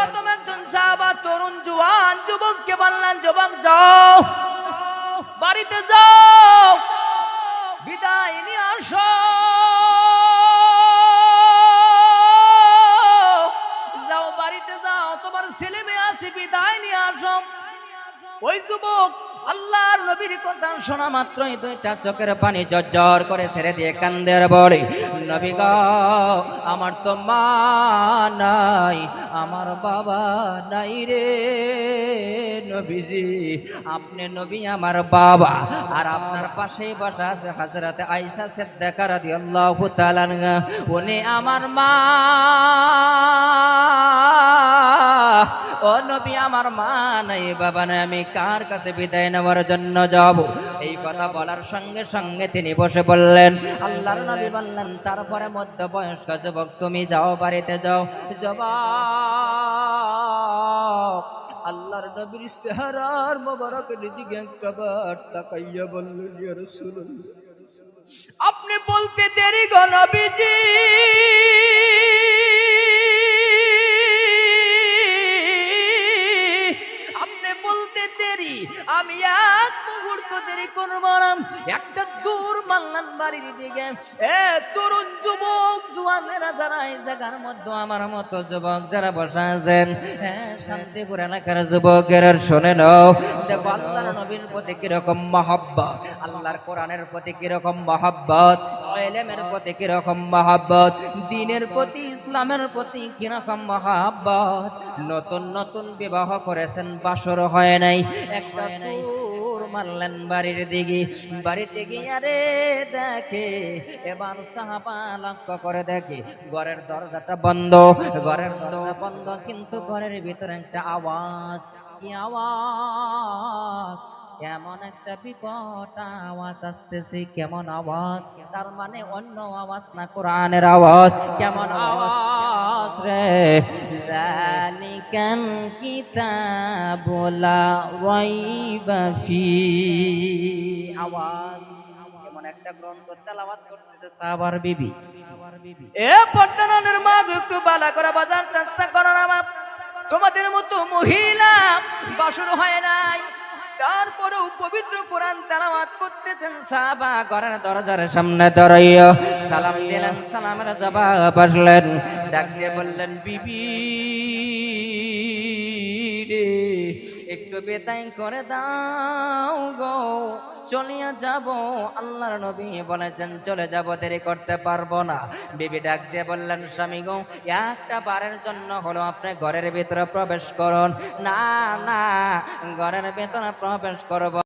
সর্বপ্রথম একজন সাহাবা তরুণ জুয়ান, যুবককে বললেন, যুবক যাও, বাড়িতে যাও, বিদায় নিয়ে আসো। যাও, বাড়িতে যাও, তোমার ছেলে মেয়ে আছে, বিদায় নিয়ে আসো। ওই যুবক আল্লাহর নবীর কথা শোনা মাত্রই দুইটা চোখের পানি জর্জর করে ছেড়ে দিয়ে কান্দের বলে নবী গো, আমার তো মা নাই, আমার বাবা নাই রে নবীজি। আপনি নবী আমার বাবা, আর আপনার পাশেই বসা আছে হাজরাতে আয়েশা সিদ্দিকা রাদিয়াল্লাহু তাআলা আনহা। উনি আমার মা। ও নবী, আমার মা নাই, বাবা নাই, আমি কার কাছে বিদায় নেওয়ার জন্য যাব? এই কথা বলার সঙ্গে সঙ্গে তিনি বসে বললেন, আল্লাহর নবী বললেন, তারপরে মধ্য বয়স্ক যুবক, তুমি যাও, বাড়িতে যাও। জবাব, আল্লাহর নবীর চেহারার মোবারকের দিকে একটা বার তাকাইয়া বললেন রাসূলুল্লাহ, আপনি বলতে দেরি গো নবীজি। আমি এক মুহূর্ত দেরি করব না। একটা দূর মাল্লান বাড়ির দিকে। এ তরুণ যুবক, জুয়ানেরা যারা এই জায়গার মধ্যে, আমার মতো যুবক যারা বসা আছেন হ্যাঁ শান্তিপুর এলাকার যুবকের শোনে নাও। দেখো, আল্লাহর নবীর প্রতি কীরকম মহব্বত, আল্লাহর কোরআনের প্রতি কীরকম মহব্বত এলেমের প্রতি কীরকম মহব্বত? দিনের প্রতি ইসলামের প্রতি কীরকম মহব্বত? নতুন নতুন বিবাহ করেছেন, বাসর হয় নাই। একটা মারলেন বাড়ির দিকে। বাড়িতে গিয়ে দেখে, এবার সাহাবা লক্ষ্য করে দেখে, ঘরের দরজাটা বন্ধ। ঘরের দরজা বন্ধ, কিন্তু ঘরের ভিতরে একটা আওয়াজ। কি আওয়াজ? কেমন একটা বিকট আওয়াজ আসতেছে, কেমন আওয়াজ? তার মানে অন্য আওয়াজ না, কোরআনের আওয়াজ। কেমন আওয়াজ রে? জালিকাল কিতাবুলা রাইবা ফি। আওয়াজ। একটা গ্রন্থ তেলাওয়াত করতেছে সাহাবার বিবি। এ পর্দানের মা একটু বালা করে বাজার চেষ্টা করো না তোমাদের মতো মহিলা বাসর হয় নাই। তারপরেও পবিত্র কোরআন তেলাওয়াত করতেছেন সাহাবা ঘরের দরজার সামনে দাঁড়াইয়া সালাম দিলেন, সালামের জবাব আসলেন। ডাকতে বললেন, বিবি একটু বেতাই করে দাও গো। চলিয়া যাব, আল্লাহর নবী বলেছেন, চলে যাব, দেরি করতে পারব না। বিবি ডাক দিয়ে বললেন, স্বামী গো, একটা বারের জন্য হলো আপনি ঘরের ভিতরে প্রবেশ করুন। না না, ঘরের ভেতরে প্রবেশ করব